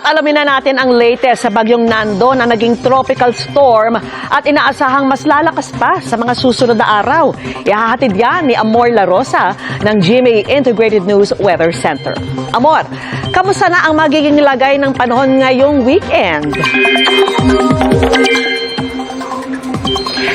At alamin na natin ang latest sa bagyong Nando na naging tropical storm at inaasahang mas lalakas pa sa mga susunod na araw. Ihahatid yan ni Amor La Rosa ng GMA Integrated News Weather Center. Amor, kamusta na ang magiging lagay ng panahon ngayong weekend?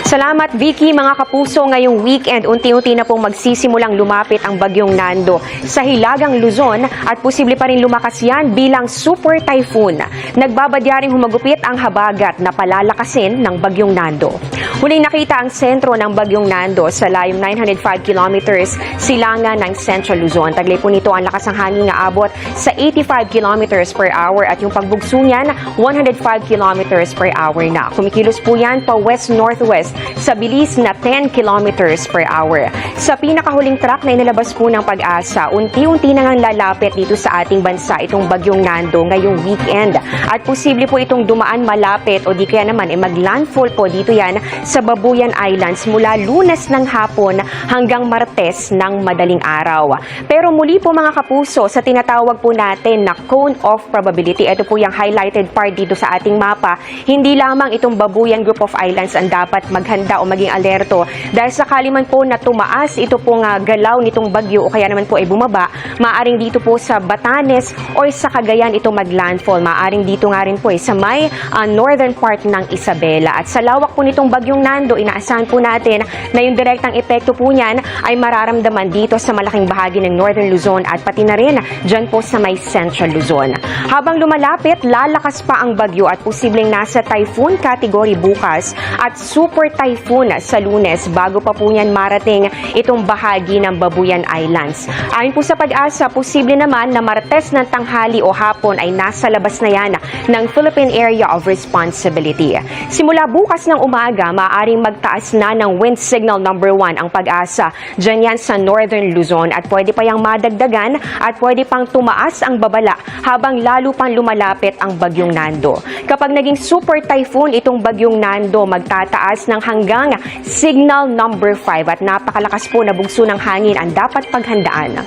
Salamat Vicky, mga kapuso. Ngayong weekend, unti-unti na pong magsisimulang lumapit ang bagyong Nando sa Hilagang Luzon at posible pa rin lumakas yan bilang super typhoon. Nagbabadya rin humagupit ang habagat na palalakasin ng bagyong Nando. Huling nakita ang sentro ng bagyong Nando sa layong 905 kilometers silangan ng Central Luzon. Taglay po nito ang lakas ng hangin na abot sa 85 kilometers per hour at yung pagbugso niyan 105 kilometers per hour na. Kumikilos po yan pa west-northwest sa bilis na 10 kilometers per hour. Sa pinakahuling track na inilabas po ng pag-asa, unti-unti na ngang lalapit dito sa ating bansa itong bagyong Nando ngayong weekend. At posible po itong dumaan malapit o di kaya naman eh, mag-landfall po dito yan sa Babuyan Islands mula lunes ng hapon hanggang martes ng madaling araw. Pero muli po mga kapuso, sa tinatawag po natin na cone of probability, ito po yung highlighted part dito sa ating mapa, hindi lamang itong Babuyan Group of Islands ang dapat maghanda o maging alerto dahil sakali man po na tumaas ito pong ah, galaw nitong bagyo o kaya naman po ay bumaba, maaring dito po sa Batanes o sa Cagayan ito maglandfall. Maaring dito nga rin po eh, sa may ah, northern part ng Isabela. At sa lawak po nitong bagyong Nando, inaasahan po natin na yung direktang epekto po niyan ay mararamdaman dito sa malaking bahagi ng northern Luzon at pati na rin dyan po sa may central Luzon. Habang lumalapit, lalakas pa ang bagyo at posibleng nasa typhoon category bukas at super typhoon sa lunes bago pa po niyan marating itong bahagi ng Babuyan Islands. Ayon po sa pag-asa, posible naman na martes ng tanghali o hapon ay nasa labas na yan ng Philippine Area of Responsibility. Simula bukas ng umaga, maaaring magtaas na ng wind signal number 1 ang pag-asa dyan yan sa northern Luzon at pwede pa yung madagdagan at pwede pang tumaas ang babala habang lalo pang lumalapit ang bagyong Nando. Kapag naging super typhoon itong bagyong Nando, magtataas ng hanggang signal number 5 at napakalakas po na bugso ng hangin ang dapat paghandaan.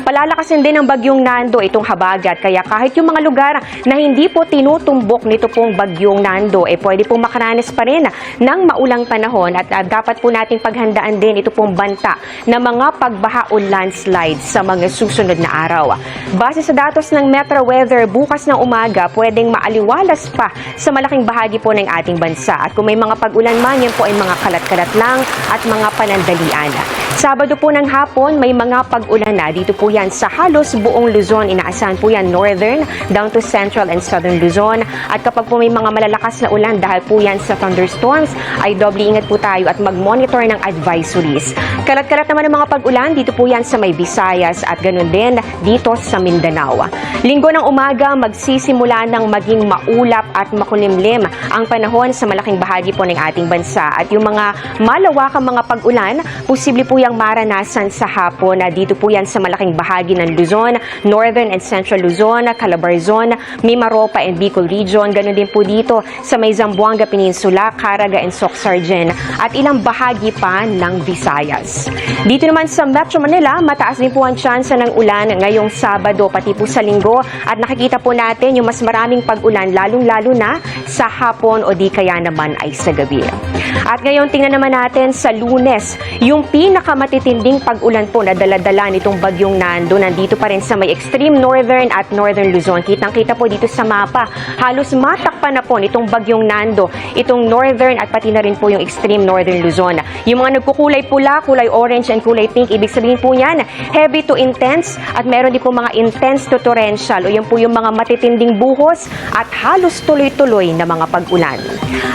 Palalakasin din ng bagyong Nando itong habagat kaya kahit yung mga lugar na hindi po tinutumbok nito pong bagyong Nando eh pwede pong makaranas pa rin ng maulang panahon at ah, dapat po nating paghandaan din ito pong banta na mga pagbaha o landslide sa mga susunod na araw. Base sa datos ng Metro Weather, bukas ng umaga pwedeng maaliwalas pa sa malaking bahagi po ng ating bansa at kung may mga pag-ulan man yan po ay mga kalat-kalat lang at mga panandalian. Sabado po ng hapon, may mga pag-ulan na. Dito po yan sa halos buong Luzon. Inaasahan po yan northern down to central and southern Luzon. At kapag po may mga malalakas na ulan dahil po yan sa thunderstorms, ay doble ingat po tayo at mag-monitor ng advisories. Kalat-kalat naman ang mga pag-ulan, dito po yan sa may Visayas at ganun din dito sa Mindanao. Linggo ng umaga, magsisimula ng maging maulap at makulimlim ang panahon sa malaking bahagi po ng ating bansa. At yung mga malawakang mga pag-ulan, posible po yung maranasan sa hapon na dito po yan sa malaking bahagi ng Luzon, Northern and Central Luzon, Calabarzon, Mimaropa and Bicol Region. Ganun din po dito sa may Zamboanga Peninsula, Caraga and Soxargen at ilang bahagi pa ng Visayas. Dito naman sa Metro Manila, mataas din po ang tsansa ng ulan ngayong Sabado pati po sa Linggo at nakikita po natin yung mas maraming pag-ulan lalong-lalo na sa hapon o di kaya naman ay sa gabi. At ngayon tingnan naman natin sa Lunes, yung pinakamatitinding pag-ulan po na daladala nitong bagyong Nando nandito pa rin sa may extreme northern at northern Luzon. Kitang-kita po dito sa mapa, halos matakpan na po nitong bagyong Nando, itong northern at pati na rin po yung extreme northern Luzon. Yung mga nagkukulay pula, kulay orange and kulay pink, ibig sabihin po yan, heavy to intense at meron din po mga intense to torrential o yan po yung mga matitinding buhos at halos tuloy-tuloy na mga pag-ulan.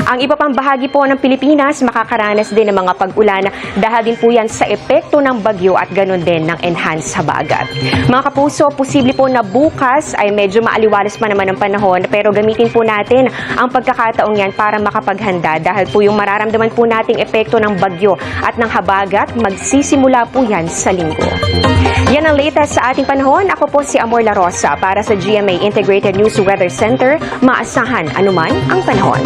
Ang iba pang bahagi po ng Pilipinas makakaranas din ng mga pag-ulan dahil din po yan sa epekto ng bagyo at ganun din ng enhanced habagat. Mga kapuso, posible po na bukas ay medyo maaliwalas pa naman ang panahon pero gamitin po natin ang pagkakataong yan para makapaghanda dahil po yung mararamdaman po nating epekto ng bagyo at ng habagat magsisimula po yan sa linggo. Yan ang latest sa ating panahon. Ako po si Amor La Rosa para sa GMA Integrated News Weather Center. Maasahan anuman ang panahon.